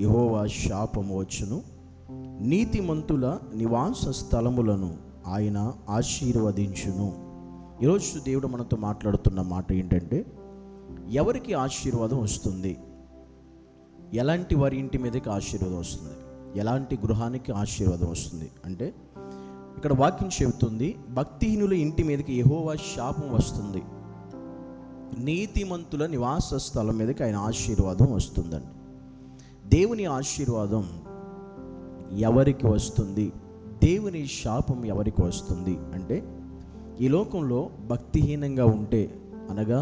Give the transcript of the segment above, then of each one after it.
యహోవా శాపము వచ్చును. నీతిమంతుల నివాస స్థలములను ఆయన ఆశీర్వదించును. ఈరోజు దేవుడు మనతో మాట్లాడుతున్న మాట ఏంటంటే ఎవరికి ఆశీర్వాదం వస్తుంది? ఎలాంటి వారి ఇంటి మీదకి ఆశీర్వాదం వస్తుంది? ఎలాంటి గృహానికి ఆశీర్వాదం వస్తుంది? అంటే ఇక్కడ వాక్యం చెబుతుంది భక్తిహీనుల ఇంటి మీదకి ఎహోవా శాపం వస్తుంది. నీతిమంతుల నివాస స్థలం మీదకి ఆయన ఆశీర్వాదం వస్తుందండి. దేవుని ఆశీర్వాదం ఎవరికి వస్తుంది? దేవుని శాపం ఎవరికి వస్తుంది? అంటే ఈ లోకంలో భక్తిహీనంగా ఉంటే అనగా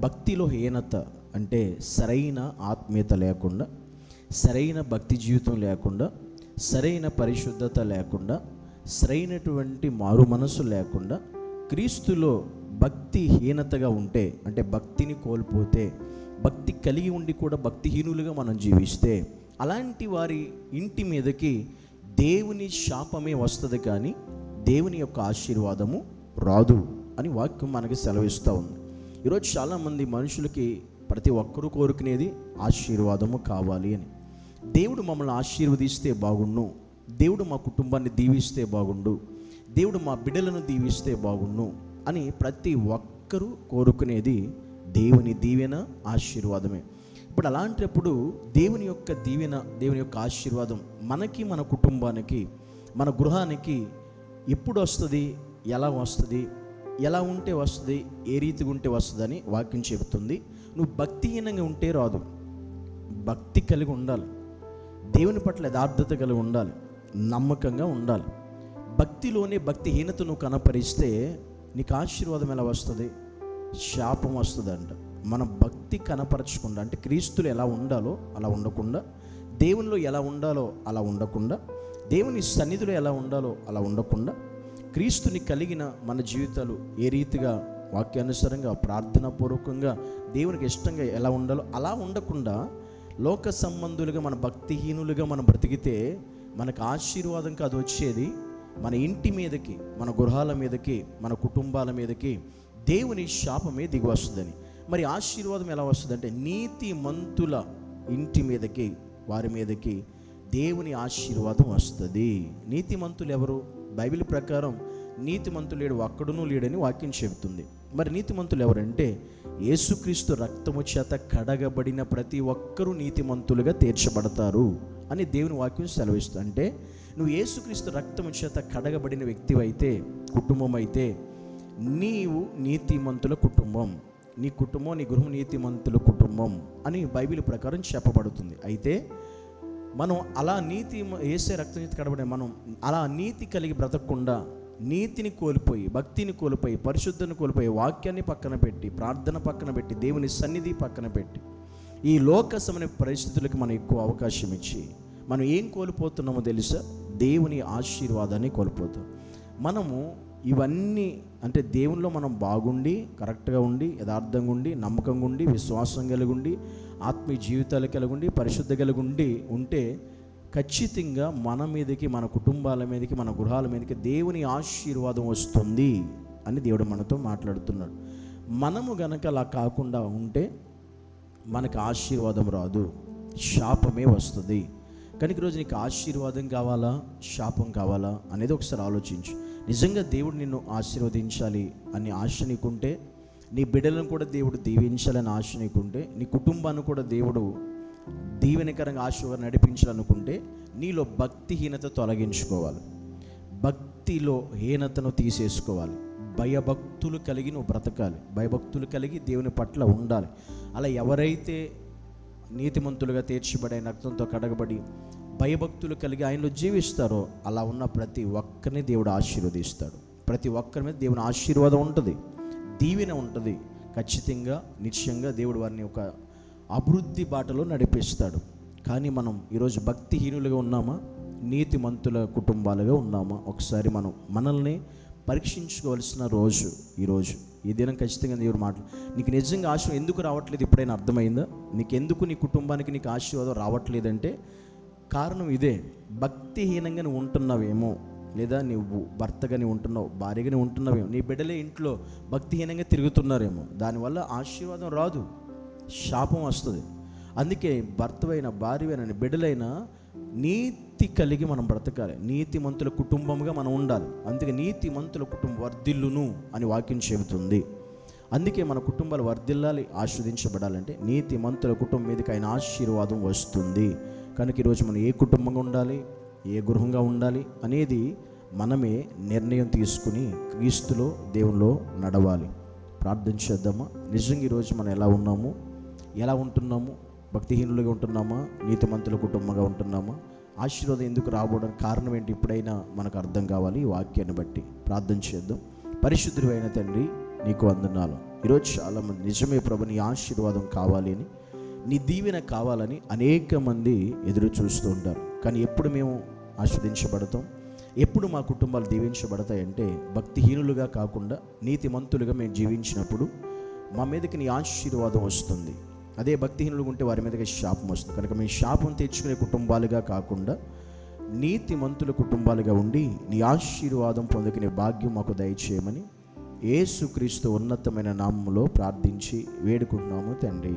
భక్తిలో హీనత అంటే సరైన ఆత్మీయత లేకుండా సరైన భక్తి జీవితం లేకుండా సరైన పరిశుద్ధత లేకుండా సరైనటువంటి మారు మనసు లేకుండా క్రీస్తులో భక్తి హీనతగా ఉంటే అంటే భక్తిని కోల్పోతే భక్తి కలిగి ఉండి కూడా భక్తిహీనులుగా మనం జీవిస్తే అలాంటి వారి ఇంటి మీదకి దేవుని శాపమే వస్తుంది కానీ దేవుని యొక్క ఆశీర్వాదము రాదు అని వాక్యం మనకి సెలవిస్తూ ఉంది. ఈరోజు చాలామంది మనుషులకి ప్రతి ఒక్కరూ కోరుకునేది ఆశీర్వాదము కావాలి అని. దేవుడు మమ్మల్ని ఆశీర్వదిస్తే బాగుండు. దేవుడు మా కుటుంబాన్ని దీవిస్తే బాగుండు. దేవుడు మా బిడ్డలను దీవిస్తే బాగుండు అని ప్రతి ఒక్కరూ కోరుకునేది దేవుని దీవెన ఆశీర్వాదమే. ఇప్పుడు అలాంటప్పుడు దేవుని యొక్క దీవెన దేవుని యొక్క ఆశీర్వాదం మనకి మన కుటుంబానికి మన గృహానికి ఎప్పుడు వస్తుంది ఎలా వస్తుంది ఎలా ఉంటే వస్తుంది ఏ రీతిగా ఉంటే వస్తుందని వాక్యం చెబుతుంది. నువ్వు భక్తిహీనంగా ఉంటే రాదు. భక్తి కలిగి ఉండాలి. దేవుని పట్ల యథార్థత కలిగి ఉండాలి. నమ్మకంగా ఉండాలి. భక్తిలోనే భక్తిహీనత నువ్వు కనపరిస్తే నీకు ఆశీర్వాదం ఎలా వస్తుంది? శాపం వస్తుందంట. మన భక్తి కనపరచకుండా అంటే క్రీస్తులు ఎలా ఉండాలో అలా ఉండకుండా దేవునిలో ఎలా ఉండాలో అలా ఉండకుండా దేవుని సన్నిధిలో ఎలా ఉండాలో అలా ఉండకుండా క్రీస్తుని కలిగిన మన జీవితాలు ఏ రీతిగా వాక్యానుసారంగా ప్రార్థనాపూర్వకంగా దేవునికి ఇష్టంగా ఎలా ఉండాలో అలా ఉండకుండా లోక సంబంధులుగా మన భక్తిహీనులుగా మనం బ్రతికితే మనకు ఆశీర్వాదం కాదు వచ్చేది మన ఇంటి మీదకి మన గృహాల మీదకి మన కుటుంబాల మీదకి దేవుని శాపమే దిగి వస్తుందని. మరి ఆశీర్వాదం ఎలా వస్తుందంటే నీతి మంతుల ఇంటి మీదకి వారి మీదకి దేవుని ఆశీర్వాదం వస్తుంది. నీతిమంతులు ఎవరు? బైబిల్ ప్రకారం నీతిమంతులు లేడు ఒక్కడునూ లేడని వాక్యం చెబుతుంది. మరి నీతిమంతులు ఎవరంటే యేసుక్రీస్తు రక్తము చేత కడగబడిన ప్రతి ఒక్కరూ నీతిమంతులుగా తీర్చబడతారు అని దేవుని వాక్యం సెలవిస్తుంది. అంటే నువ్వు యేసుక్రీస్తు రక్తము చేత కడగబడిన వ్యక్తివైతే కుటుంబం అయితే నీవు నీతిమంతుల కుటుంబం. నీ కుటుంబం నీ గృహం నీతిమంతుల కుటుంబం అని బైబిల్ ప్రకారం చెప్పబడుతుంది. అయితే మనం అలా నీతి వేసే రక్తనీతి కడబడే మనం అలా నీతి కలిగి బ్రతకకుండా నీతిని కోల్పోయి భక్తిని కోల్పోయి పరిశుద్ధని కోల్పోయి వాక్యాన్ని పక్కన పెట్టి ప్రార్థన పక్కన పెట్టి దేవుని సన్నిధి పక్కన పెట్టి ఈ లోకసమైన పరిస్థితులకు మనం ఎక్కువ అవకాశం ఇచ్చి మనం ఏం కోల్పోతున్నామో తెలుసా? దేవుని ఆశీర్వాదాన్ని కోల్పోతాం. మనము ఇవన్నీ అంటే దేవునిలో మనం బాగుండి కరెక్ట్గా ఉండి యథార్థంగా ఉండి నమ్మకంగా ఉండి విశ్వాసం కలిగి ఉండి ఆత్మీయ జీవితాలు కలిగి ఉండి పరిశుద్ధ కలిగి ఉండి ఉంటే ఖచ్చితంగా మన మీదకి మన కుటుంబాల మీదకి మన గృహాల మీదకి దేవుని ఆశీర్వాదం వస్తుంది అని దేవుడు మనతో మాట్లాడుతున్నాడు. మనము గనక అలా కాకుండా ఉంటే మనకు ఆశీర్వాదం రాదు శాపమే వస్తుంది. కనుక ఈరోజు నీకు ఆశీర్వాదం కావాలా శాపం కావాలా అనేది ఒకసారి ఆలోచించు. నిజంగా దేవుడు నిన్ను ఆశీర్వదించాలి అని ఆశ నీకుంటే నీ బిడ్డలను కూడా దేవుడు దీవించాలని ఆశ నీకుంటే నీ కుటుంబాన్ని కూడా దేవుడు దీవెనకరంగా ఆశగా నడిపించాలనుకుంటే నీలో భక్తిహీనత తొలగించుకోవాలి. భక్తిలో హీనతను తీసేసుకోవాలి. భయభక్తులు కలిగి నువ్వు బ్రతకాలి. భయభక్తులు కలిగి దేవుని పట్ల ఉండాలి. అలా ఎవరైతే నీతిమంతులుగా తీర్చిబడే రక్తంతో కడగబడి భయభక్తులు కలిగి ఆయనలో జీవిస్తారో అలా ఉన్న ప్రతి ఒక్కరిని దేవుడు ఆశీర్వదిస్తాడు. ప్రతి ఒక్కరి మీద దేవుని ఆశీర్వాదం ఉంటుంది దీవెన ఉంటుంది. ఖచ్చితంగా నిశ్చయంగా దేవుడు వారిని ఒక అభివృద్ధి బాటలో నడిపిస్తాడు. కానీ మనం ఈరోజు భక్తిహీనులుగా ఉన్నామా? నీతిమంతుల కుటుంబాలుగా ఉన్నామా? ఒకసారి మనం మనల్ని పరీక్షించుకోవాల్సిన రోజు ఈరోజు. ఈ దినం ఖచ్చితంగా దేవుడు మాటలు నీకు నిజంగా ఆశ ఎందుకు రావట్లేదు? ఇప్పుడైనా అర్థమైందా? నీకు ఎందుకు నీ కుటుంబానికి నీకు ఆశీర్వాదం రావట్లేదంటే కారణం ఇదే. భక్తిహీనంగా నువ్వు ఉంటున్నావేమో లేదా నువ్వు భర్తగా నువ్వు ఉంటున్నావు భార్యగా నువ్వు ఉంటున్నావేమో నీ బిడ్డలే ఇంట్లో భక్తిహీనంగా తిరుగుతున్నారేమో దానివల్ల ఆశీర్వాదం రాదు శాపం వస్తుంది. అందుకే భర్తవైన భార్యవైన బిడ్డలైన నీతి కలిగి మనం బ్రతకాలి. నీతిమంతుల కుటుంబంగా మనం ఉండాలి. అందుకే నీతిమంతుల కుటుంబం వర్ధిల్లును అని వాక్యం చెబుతుంది. అందుకే మన కుటుంబాలు వర్ధిల్లాలి ఆస్వాదించబడాలంటే నీతిమంతుల కుటుంబం మీదకి ఆయన ఆశీర్వాదం వస్తుంది. కనుక ఈరోజు మనం ఏ కుటుంబంగా ఉండాలి ఏ గృహంగా ఉండాలి అనేది మనమే నిర్ణయం తీసుకుని క్రీస్తులో దేవునిలో నడవాలి. ప్రార్థన చేద్దామా? నిజంగా ఈరోజు మనం ఎలా ఉన్నాము? ఎలా ఉంటున్నాము? భక్తిహీనులుగా ఉంటున్నామా? నీతిమంతుల కుటుంబంగా ఉంటున్నామా? ఆశీర్వాదం ఎందుకు రాబోవడానికి కారణం ఏంటి? ఇప్పుడైనా మనకు అర్థం కావాలి ఈ వాక్యాన్ని బట్టి. ప్రార్థన చేద్దాం. పరిశుద్ధుడు అయిన తండ్రి నీకు వందనాలు. ఈరోజు చాలామంది నిజమే ప్రభుని ఆశీర్వాదం కావాలి అని నీ దీవెన కావాలని అనేక మంది ఎదురు చూస్తూ ఉంటారు. కానీ ఎప్పుడు మేము ఆస్వాదించబడతాం? ఎప్పుడు మా కుటుంబాలు దీవించబడతాయంటే భక్తిహీనులుగా కాకుండా నీతిమంతులుగా మేము జీవించినప్పుడు మా మీదకి నీ ఆశీర్వాదం వస్తుంది. అదే భక్తిహీనులుగా ఉంటే వారి మీదకి శాపం వస్తుంది. కనుక మేము శాపం తెచ్చుకునే కుటుంబాలుగా కాకుండా నీతిమంతుల కుటుంబాలుగా ఉండి నీ ఆశీర్వాదం పొందుకునే భాగ్యం మాకు దయచేయమని ఏసుక్రీస్తు ఉన్నతమైన నామంలో ప్రార్థించి వేడుకుంటున్నాము తండ్రి.